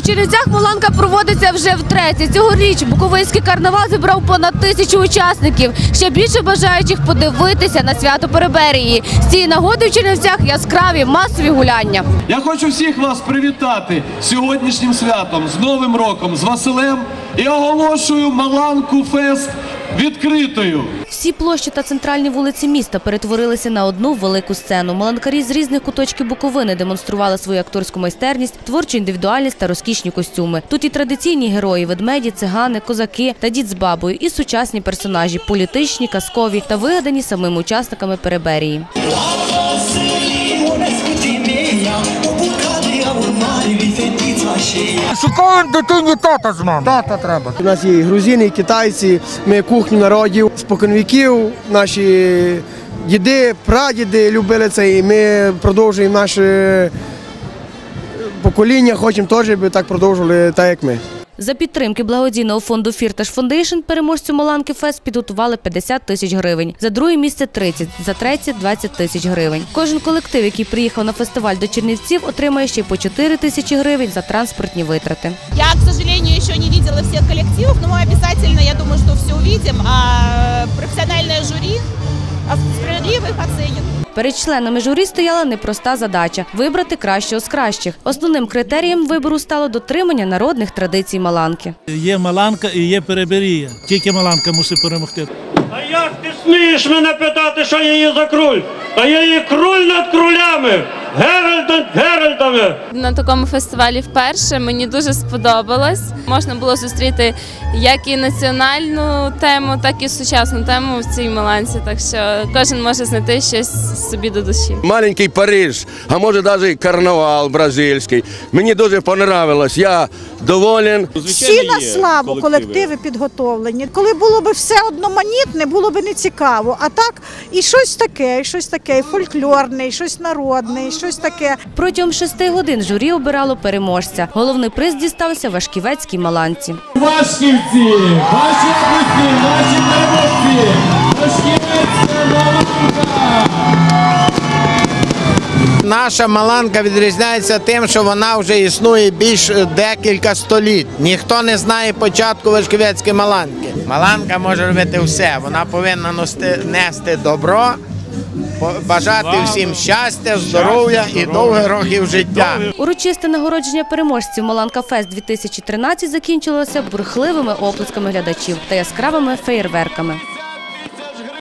У Чернівцях Маланка проводиться вже втретє. Цьогоріч Буковинський карнавал зібрав понад тисячу учасників. Ще більше бажаючих подивитися на свято Переберії. З цієї нагоди в Чернівцях яскраві масові гуляння. Я хочу всіх вас привітати сьогоднішнім святом, з Новим роком, з Василем і оголошую Маланку Фест відкритою. Всі площі та центральні вулиці міста перетворилися на одну велику сцену. Маланкарі з різних куточків Буковини демонстрували свою акторську майстерність, творчу індивідуальність та розкішні костюми. Тут і традиційні герої ведмеді, цигани, козаки та дід з бабою, і сучасні персонажі політичні, казкові та вигадані самими учасниками переберії. Шукаємо дитині тата з мамою. Тата треба. У нас є грузини, і китайці, ми кухню народів споконвіків, наші діди, прадіди любили це, і ми продовжуємо наше покоління, хочемо теж, щоб так продовжували так, як ми. За підтримки благодійного фонду Фірташ Фондейшн переможцю Маланки Фест підготували 50 тисяч гривень. За друге місце 30, за третє 20 тисяч гривень. Кожен колектив, який приїхав на фестиваль до Чернівців, отримає ще по 4 тисячі гривень за транспортні витрати. Я, к сожалению, ще не бачила всіх колективів, але ми обов'язково, я думаю, що все побачимо. а Перед членами журі стояла непроста задача вибрати кращого з кращих. Основним критерієм вибору стало дотримання народних традицій Маланки. Є Маланка і є Переберія. Тільки Маланка мусить перемогти. А як ти смієш мене питати, що я її за круль? А я її круль над крулями, Геральт над Геральтами. На такому фестивалі вперше мені дуже сподобалось. Можна було зустріти як і національну тему, так і сучасну тему в цій Миланці. Так що кожен може знайти щось собі до душі. маленький Париж, а може навіть карнавал бразильський. Мені дуже понравилось. Я доволен. Всі на славу колективи підготовлені. Коли було б все одноманітне, було б не цікаво. А так і щось таке, і щось таке, і фольклорне, і щось народне, і щось таке. Протягом шести годин журі обирало переможця. Головний приз дістався Вашківецькій Маланці. Вашківці, ваші області, наші переможці, Вашківецька Маланка! Наша маланка відрізняється тим, що вона вже існує більш декілька століть. Ніхто не знає початку Вишківецької маланки. Маланка може робити все. Вона повинна нести добро, бажати всім щастя, здоров'я і довгих років життя. Урочисте нагородження переможців Маланка Фест 2013 закінчилося бурхливими оплесками глядачів та яскравими феєрверками.